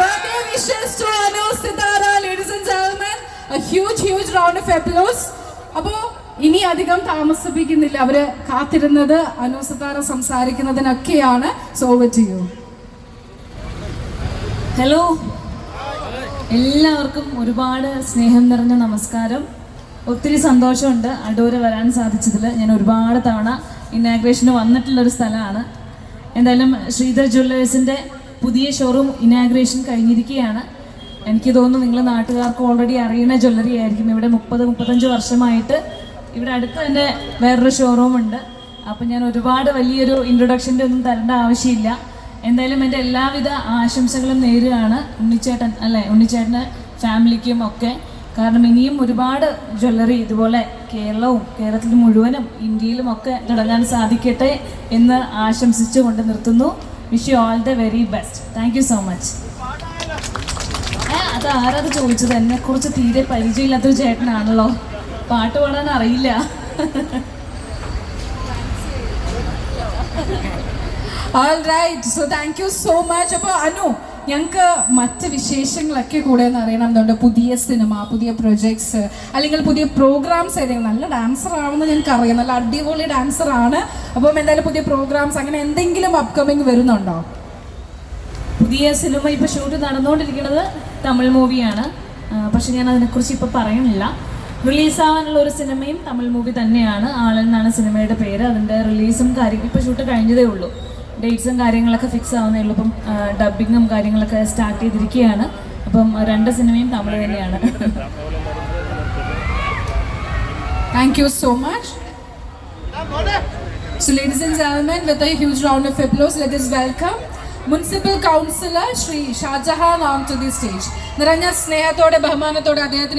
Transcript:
birthday wishes to Anu Sitara, ladies and gentlemen. A huge, huge round of applause. അപ്പോ ഇനി അധികം താമസിപ്പിക്കുന്നില്ല. അവർ കാത്തിരുന്നത് അനു സിതാര സംസാരിക്കുന്നതിനൊക്കെയാണ്. സോ ടു യു ഹലോ എല്ലാവർക്കും ഒരുപാട് സ്നേഹം നിറഞ്ഞ നമസ്കാരം. ഒത്തിരി സന്തോഷമുണ്ട് അടൂര് വരാൻ സാധിച്ചതിൽ ഞാൻ ഒരുപാട് തവണ ഇനാഗ്രേഷന് വന്നിട്ടുള്ളൊരു സ്ഥലമാണ്. എന്തായാലും ശ്രീധർ ജ്വല്ലേഴ്സിന്റെ പുതിയ ഷോറൂം ഇനാഗ്രേഷൻ കഴിഞ്ഞിരിക്കുകയാണ്. എനിക്ക് തോന്നുന്നു നിങ്ങൾ നാട്ടുകാർക്ക് ഓൾറെഡി അറിയുന്ന ജ്വല്ലറി ആയിരിക്കും. ഇവിടെ മുപ്പത് മുപ്പത്തഞ്ച് വർഷമായിട്ട് ഇവിടെ അടുത്ത് തന്നെ വേറൊരു ഷോറൂം ഉണ്ട്. അപ്പം ഞാൻ ഒരുപാട് വലിയൊരു ഇൻട്രൊഡക്ഷന്റെ ഒന്നും തരേണ്ട ആവശ്യമില്ല. എന്തായാലും എന്റെ എല്ലാവിധ ആശംസകളും നേരുകയാണ് ഉണ്ണിച്ചേട്ടൻ അല്ലേ? ഉണ്ണിച്ചേട്ടന്റെ ഫാമിലിക്കും ഒക്കെ. കാരണം ഇനിയും ഒരുപാട് ജ്വല്ലറി ഇതുപോലെ കേരളവും കേരളത്തിൽ മുഴുവനും ഇന്ത്യയിലും ഒക്കെ തുടങ്ങാൻ സാധിക്കട്ടെ എന്ന് ആശംസിച്ചുകൊണ്ട് നിർത്തുന്നു. Wish you all the very best thank you so much അത് ആരത് ചോദിച്ചത്? എന്നെ കുറിച്ച് തീരെ പരിചയമില്ലാത്തൊരു ചേട്ടനാണല്ലോ. പാട്ട് പാടാൻ അറിയില്ല. Thank you so much. അപ്പോൾ അനു ഞങ്ങൾക്ക് മറ്റ് വിശേഷങ്ങളൊക്കെ കൂടെ അറിയണം. എന്തുകൊണ്ട് പുതിയ സിനിമ പുതിയ പ്രൊജക്ട്സ് അല്ലെങ്കിൽ പുതിയ പ്രോഗ്രാംസ് ഏതെങ്കിലും? നല്ല ഡാൻസർ ആണെന്ന് ഞങ്ങൾക്ക് അറിയാം. നല്ല അടിപൊളി ഡാൻസർ ആണ്. അപ്പം എന്തായാലും പുതിയ പ്രോഗ്രാംസ് അങ്ങനെ എന്തെങ്കിലും അപ്കമിങ് വരുന്നുണ്ടോ? പുതിയ സിനിമ ഇപ്പോൾ ഷൂട്ട് നടന്നുകൊണ്ടിരിക്കുന്നത് തമിഴ് മൂവിയാണ് പക്ഷെ ഞാൻ അതിനെക്കുറിച്ച് പറയുന്നില്ല. റിലീസാവാനുള്ള ഒരു സിനിമയും തമിഴ് മൂവി തന്നെയാണ്. ആളെന്നാണ് സിനിമയുടെ പേര്. അതിന്റെ റിലീസും കാര്യം ഇപ്പോൾ ഷൂട്ട് കഴിഞ്ഞതേ ഉള്ളൂ. ഡേറ്റ്സും കാര്യങ്ങളൊക്കെ ഫിക്സ് ആവുന്നേ ഉള്ളൂ ഇപ്പം ഡബിങ്ങും കാര്യങ്ങളൊക്കെ സ്റ്റാർട്ട് ചെയ്തിരിക്കുകയാണ്. അപ്പം രണ്ട് സിനിമയും തമിഴ് തന്നെയാണ്. Thank you so much So, ladies and gentlemen, with a huge round of applause, let us welcome municipal councillor Shri Shajahan on to the stage നിറഞ്ഞ സ്നേഹത്തോടെ ബഹുമാനത്തോടെ അദ്ദേഹത്തിന്